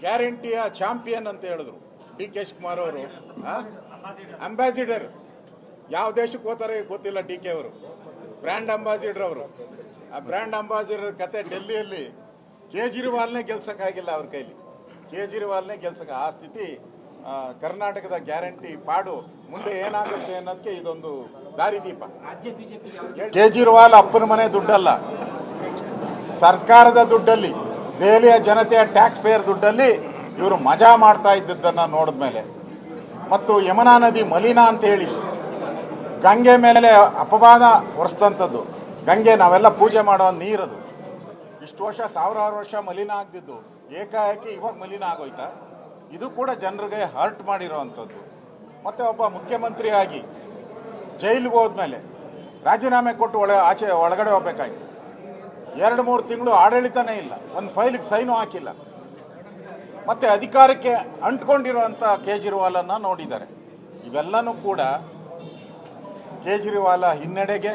ಗ್ಯಾರಂಟಿಯ champion ಅಂತ ಹೇಳಿದ್ರು. D. K. Shivakumar ಅವರು. ಅಂಬಾಸಿಡರ್ ಯಾವ ದೇಶಕ್ಕೆ ಹೋಗ್ತಾರೆ ಗೊತ್ತಿಲ್ಲ ಡಿ. ಕೆ. ಅವರು. ಬ್ರ್ಯಾಂಡ್ ಅಂಬಾಸಿಡರ್ ಅವರು. ಆ ಬ್ರ್ಯಾಂಡ್ ಅಂಬಾಸಿಡರ್ ಕತೆ ಡೆಲ್ಲಿಯಲ್ಲಿ ಕೇಜ್ರಿವಾಲ್ನೇ ಗೆಲ್ಸಕ್ಕಾಗಿಲ್ಲ ಅವ್ರ ಕೈಲಿ. ಕೇಜ್ರಿವಾಲ್ನೇ ಗೆಲ್ಸಕ್ಕೆ ಆ ಸ್ಥಿತಿ ಕರ್ನಾಟಕದ ಗ್ಯಾರಂಟಿ ಪಾಡು. ಮುಂದೆ ಏನಾಗುತ್ತೆ ಅನ್ನೋದಕ್ಕೆ ಇದೊಂದು ದಾರಿದೀಪ ಕೇಜ್ರಿವಾಲ್ ಅಪ್ಪನ ಮನೆ ದುಡ್ಡಲ್ಲ. ಸರ್ಕಾರದ ದುಡ್ಡಲ್ಲಿ. ದೆಹಲಿಯ ಜನತೆಯ ಟ್ಯಾಕ್ಸ್ ಪೇಯರ್ ದುಡ್ಡಲ್ಲಿ ಇವರು ಮಜಾ ಮಾಡ್ತಾ ಇದ್ದದ್ದನ್ನು ನೋಡಿದ್ಮೇಲೆ ಮತ್ತು ಯಮುನಾ ನದಿ ಮಲಿನ ಅಂತ ಹೇಳಿ, ಗಂಗೆ ಮೇಲೆ ಅಪವಾದ ಹೊರಿಸ್ತಂಥದ್ದು ಗಂಗೆ ನಾವೆಲ್ಲ ಪೂಜೆ ಮಾಡೋ ನೀರದು ಇಷ್ಟು ವರ್ಷ, ಸಾವಿರಾರು ವರ್ಷ ಮಲಿನ ಆಗ್ದಿದ್ದು ಏಕಾಏಕಿ ಇವಾಗ ಮಲಿನ ಆಗೋಯ್ತಾ? ಇದು ಕೂಡ ಜನರಿಗೆ ಹರ್ಟ್ ಮಾಡಿರೋ ಅಂಥದ್ದು ಮತ್ತು ಒಬ್ಬ ಮುಖ್ಯಮಂತ್ರಿಯಾಗಿ ಜೈಲಿಗೆ ಹೋದ್ಮೇಲೆ ರಾಜೀನಾಮೆ ಕೊಟ್ಟು ಒಳ, ಆಚೆ, ಒಳಗಡೆ ಹೋಗ್ಬೇಕಾಯ್ತು. ಎರಡು ಮೂರು ತಿಂಗಳು ಆಡಳಿತನೇ ಇಲ್ಲ. ಒಂದು ಫೈಲಿಗೆ ಸೈನು ಹಾಕಿಲ್ಲ. ಮತ್ತೆ ಅಧಿಕಾರಕ್ಕೆ ಅಂಟ್ಕೊಂಡಿರುವಂಥ ಕೇಜ್ರಿವಾಲನ್ನು ನೋಡಿದ್ದಾರೆ. ಇವೆಲ್ಲನೂ ಕೂಡ ಕೇಜ್ರಿವಾಲ ಹಿನ್ನಡೆಗೆ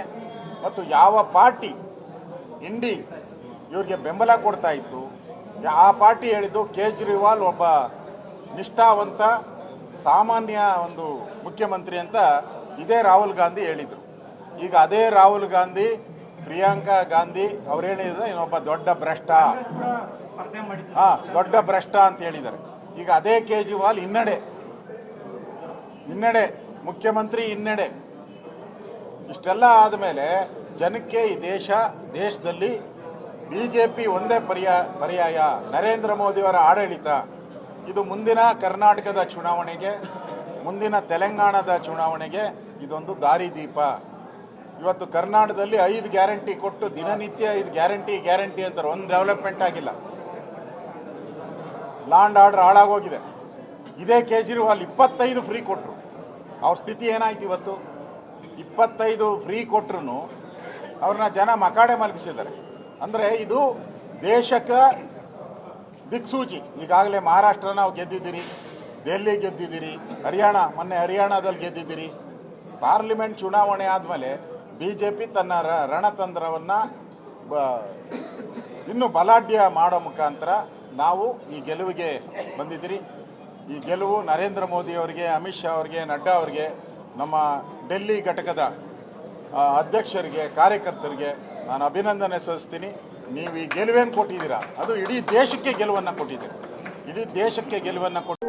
ಮತ್ತು ಯಾವ ಪಾರ್ಟಿ ಇಂಡಿ ಇವ್ರಿಗೆ ಬೆಂಬಲ ಕೊಡ್ತಾ ಇತ್ತು, ಆ ಪಾರ್ಟಿ ಹೇಳಿದ್ದು ಕೇಜ್ರಿವಾಲ್ ಒಬ್ಬ ನಿಷ್ಠಾವಂತ, ಸಾಮಾನ್ಯ ಒಂದು ಮುಖ್ಯಮಂತ್ರಿ ಅಂತ ಇದೇ ರಾಹುಲ್ ಗಾಂಧಿ ಹೇಳಿದರು. ಈಗ ಅದೇ ರಾಹುಲ್ ಗಾಂಧಿ ಪ್ರಿಯಾಂಕಾ ಗಾಂಧಿ ಅವ್ರು ಹೇಳಿದ್ರೆ ಇನ್ನೊಬ್ಬ ದೊಡ್ಡ ಭ್ರಷ್ಟ. ಹಾ, ದೊಡ್ಡ ಭ್ರಷ್ಟ ಅಂತ ಹೇಳಿದ್ದಾರೆ. ಈಗ ಅದೇ ಕೇಜ್ರಿವಾಲ್ ಹಿನ್ನಡೆ. ಹಿನ್ನಡೆ, ಮುಖ್ಯಮಂತ್ರಿ ಹಿನ್ನಡೆ. ಇಷ್ಟೆಲ್ಲ ಆದಮೇಲೆ ಜನಕ್ಕೆ ಈ ದೇಶ, ದೇಶದಲ್ಲಿ ಬಿ ಜೆ ಪಿ ಒಂದೇ ಪರ್ಯಾಯ ಪರ್ಯಾಯ. ನರೇಂದ್ರ ಮೋದಿಯವರ ಆಡಳಿತ. ಇದು ಮುಂದಿನ ಕರ್ನಾಟಕದ ಚುನಾವಣೆಗೆ, ಮುಂದಿನ ತೆಲಂಗಾಣದ ಚುನಾವಣೆಗೆ ಇದೊಂದು ದಾರಿದೀಪ. ಇವತ್ತು ಕರ್ನಾಟಕದಲ್ಲಿ ಐದು ಗ್ಯಾರಂಟಿ ಕೊಟ್ಟು ದಿನನಿತ್ಯ ಐದು ಗ್ಯಾರಂಟಿ ಗ್ಯಾರಂಟಿ ಅಂತಾರೆ ಒಂದು ಡೆವಲಪ್ಮೆಂಟ್ ಆಗಿಲ್ಲ. ಲ್ಯಾಂಡ್ ಆರ್ಡರ್ ಹಾಳಾಗೋಗಿದೆ. ಇದೇ ಕೇಜ್ರಿವಾಲ್ ಇಪ್ಪತ್ತೈದು ಫ್ರೀ ಕೊಟ್ಟರು ಅವ್ರ ಸ್ಥಿತಿ ಏನಾಯ್ತು ಇವತ್ತು? ಇಪ್ಪತ್ತೈದು ಫ್ರೀ ಕೊಟ್ರು ಅವ್ರನ್ನ ಜನ ಮಕಾಡೆ ಮಲಗಿಸಿದ್ದಾರೆ. ಅಂದರೆ ಇದು ದೇಶಕ್ಕೆ ದಿಕ್ಸೂಚಿ. ಈಗಾಗಲೇ ಮಹಾರಾಷ್ಟ್ರ ನಾವು ಗೆದ್ದಿದ್ದೀರಿ, ದೆಹಲಿ ಗೆದ್ದಿದ್ದೀರಿ, ಹರಿಯಾಣ, ಮೊನ್ನೆ ಹರಿಯಾಣದಲ್ಲಿ ಗೆದ್ದಿದ್ದೀರಿ. ಪಾರ್ಲಿಮೆಂಟ್ ಚುನಾವಣೆ ಆದಮೇಲೆ ಬಿ ಜೆ ಪಿ ತನ್ನ ರಣತಂತ್ರವನ್ನು ಇನ್ನೂ ಬಲಾಢ್ಯ ಮಾಡೋ ಮುಖಾಂತರ ನಾವು ಈ ಗೆಲುವಿಗೆ ಬಂದಿದ್ದೀರಿ. ಈ ಗೆಲುವು ನರೇಂದ್ರ ಮೋದಿ ಅವರಿಗೆ, ಅಮಿತ್ ಶಾ ಅವರಿಗೆ, ನಡ್ಡಾ ಅವರಿಗೆ, ನಮ್ಮ ಡೆಲ್ಲಿ ಘಟಕದ ಅಧ್ಯಕ್ಷರಿಗೆ, ಕಾರ್ಯಕರ್ತರಿಗೆ ನಾನು ಅಭಿನಂದನೆ ಸಲ್ಲಿಸ್ತೀನಿ. ನೀವು ಈ ಗೆಲುವೇನು ಕೊಟ್ಟಿದ್ದೀರಾ? ಅದು ಇಡೀ ದೇಶಕ್ಕೆ ಗೆಲುವನ್ನು ಕೊಟ್ಟಿದ್ದೀರಿ? ಇಡೀ ದೇಶಕ್ಕೆ ಗೆಲುವನ್ನು ಕೊಟ್ಟು